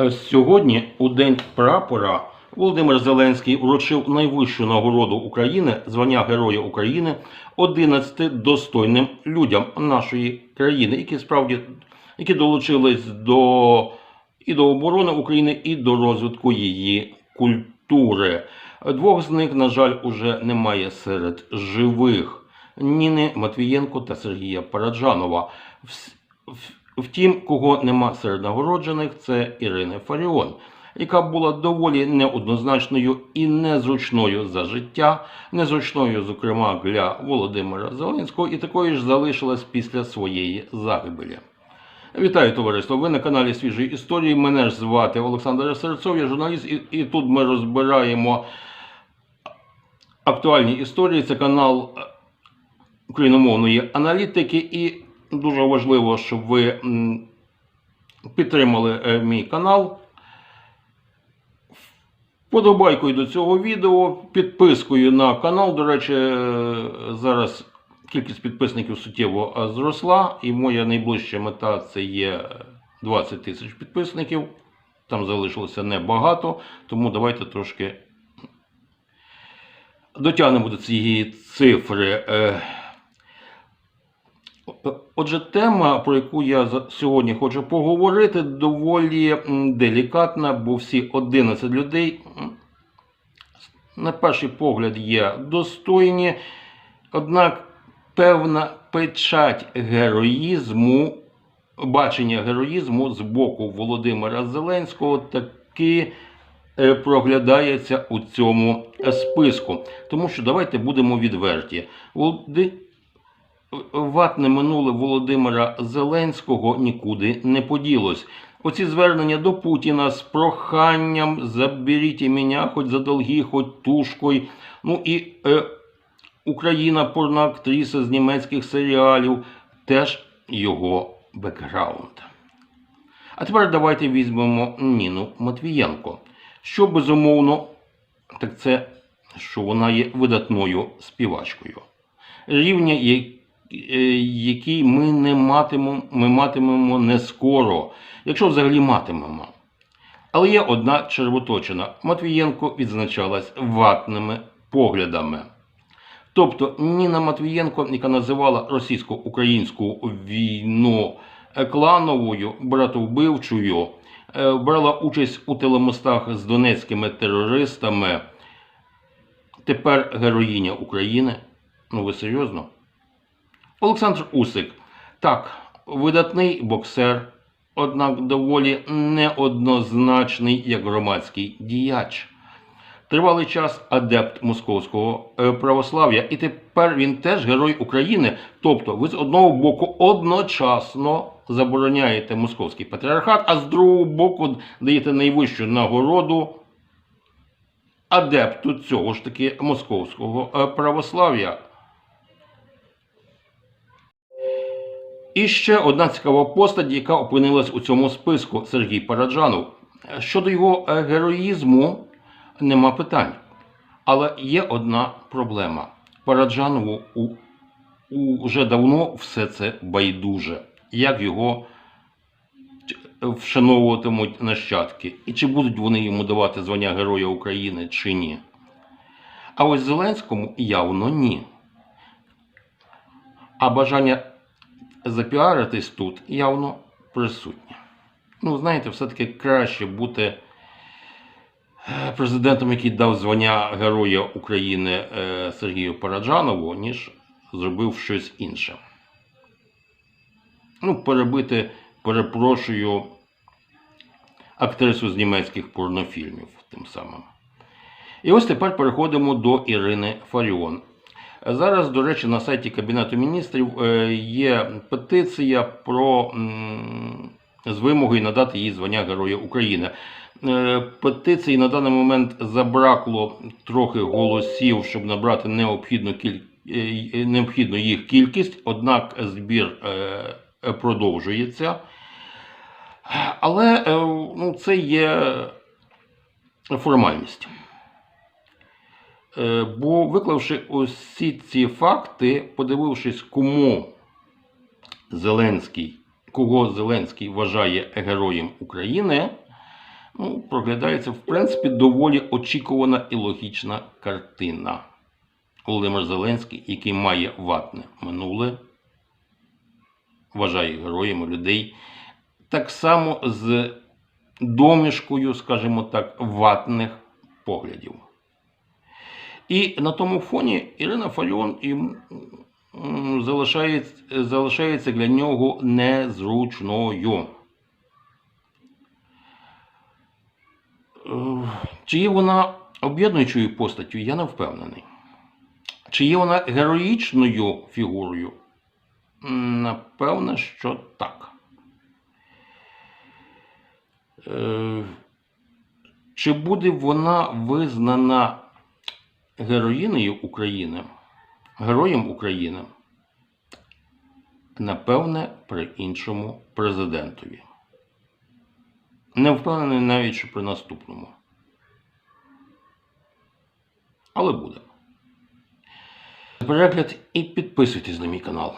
Е, Сьогодні, у День прапора, Володимир Зеленський вручив найвищу нагороду України звання Героя України 11 достойним людям нашої країни, які справді які долучились до і до оборони України, і до розвитку її культури. Двох з них, на жаль, уже немає серед живих Ніни Матвієнко та Сергія Параджанова. Втім, кого нема серед нагороджених, це Ірина Фаріон, яка була доволі неоднозначною і незручною за життя, незручною, зокрема, для Володимира Зеленського, і такою ж залишилась після своєї загибелі. Вітаю товариство! Ви на каналі Свіжої історії. Мене ж звати Олександр Серцов, я журналіст, і, і тут ми розбираємо актуальні історії. Це канал е, україномовної аналітики, і дуже важливо, щоб ви підтримали е, мій канал. Подобайкою до цього відео, підпискою на канал. До речі, е, зараз кількість підписників суттєво е, зросла, і моя найближча мета це є 20 тисяч підписників. Там залишилося небагато, тому давайте трошки дотягнемо до цієї цифри. Отже, тема, про яку я сьогодні хочу поговорити, доволі делікатна, бо всі 11 людей, на перший погляд, є достойні, однак певна печать героїзму, бачення героїзму з боку Володимира Зеленського таки е, проглядається у цьому е, списку. Тому що давайте будемо відверті. Ватне минуле Володимира Зеленського нікуди не поділось. Оці звернення до Путіна з проханням заберіть мене хоч за долги, хоч тушкою. Ну і е, Україна порноактриса з німецьких серіалів теж його бекграунд. А тепер давайте візьмемо Ніну Матвієнко. Що безумовно, так це що вона є видатною співачкою рівня, який ми не матимемо, ми матимемо не скоро, якщо взагалі матимемо. Але є одна червоточина. Матвієнко відзначалась ватними поглядами. Тобто Ніна Матвієнко, яка називала російсько-українську війну е, клановою, братовбивчою, е, брала участь у телемостах з донецькими терористами. Тепер героїня України. Ну ви серйозно? Олександр Усик. Так, видатний боксер, однак доволі неоднозначний як громадський діяч. Тривалий час адепт московського е, православ'я, і тепер він теж герой України. Тобто, ви з одного боку одночасно забороняєте московський патріархат, а з другого боку даєте найвищу нагороду адепту цього ж таки московського е, православ'я. І ще одна цікава постать, яка опинилась у цьому списку Сергій Параджанов. Щодо його е, героїзму нема питань. Але є одна проблема. Параджанову у, у, вже давно все це байдуже. Як його вшановуватимуть нащадки, і чи будуть вони йому давати звання Героя України чи ні. А ось Зеленському явно ні. А бажання запіаритись тут явно присутнє. Ну, знаєте, все-таки краще бути е, президентом, який дав звання Героя України е, Сергію Параджанову, ніж зробив щось інше. Ну, перебити, перепрошую, актрису з німецьких порнофільмів тим самим. І ось тепер переходимо до Ірини Фаріон. Зараз, до речі, на сайті Кабінету міністрів е, є петиція про з вимогою надати їй звання Героя України. Е, Петиції на даний момент забракло трохи голосів, щоб набрати необхідну, кіль... е, необхідну їх кількість, однак збір продовжується. Але ну, це є формальність. Е, Бо виклавши усі ці факти, подивившись, кому Зеленський, кого Зеленський вважає героєм України, Ну, проглядається, в принципі, доволі очікувана і логічна картина. Володимир Зеленський, який має ватне минуле, вважає героями людей, так само з домішкою, скажімо так, ватних поглядів. І на тому фоні Ірина Фаріон і залишається, залишається для нього незручною. Е, Чи є вона об'єднуючою постаттю, я не впевнений. Чи є вона героїчною фігурою? Напевне, що так. Е, Чи буде вона визнана героїнею України, героєм України? Напевне, при іншому президентові. Не впевнений навіть, що при наступному. Але буде. Перегляд і підписуйтесь на мій канал.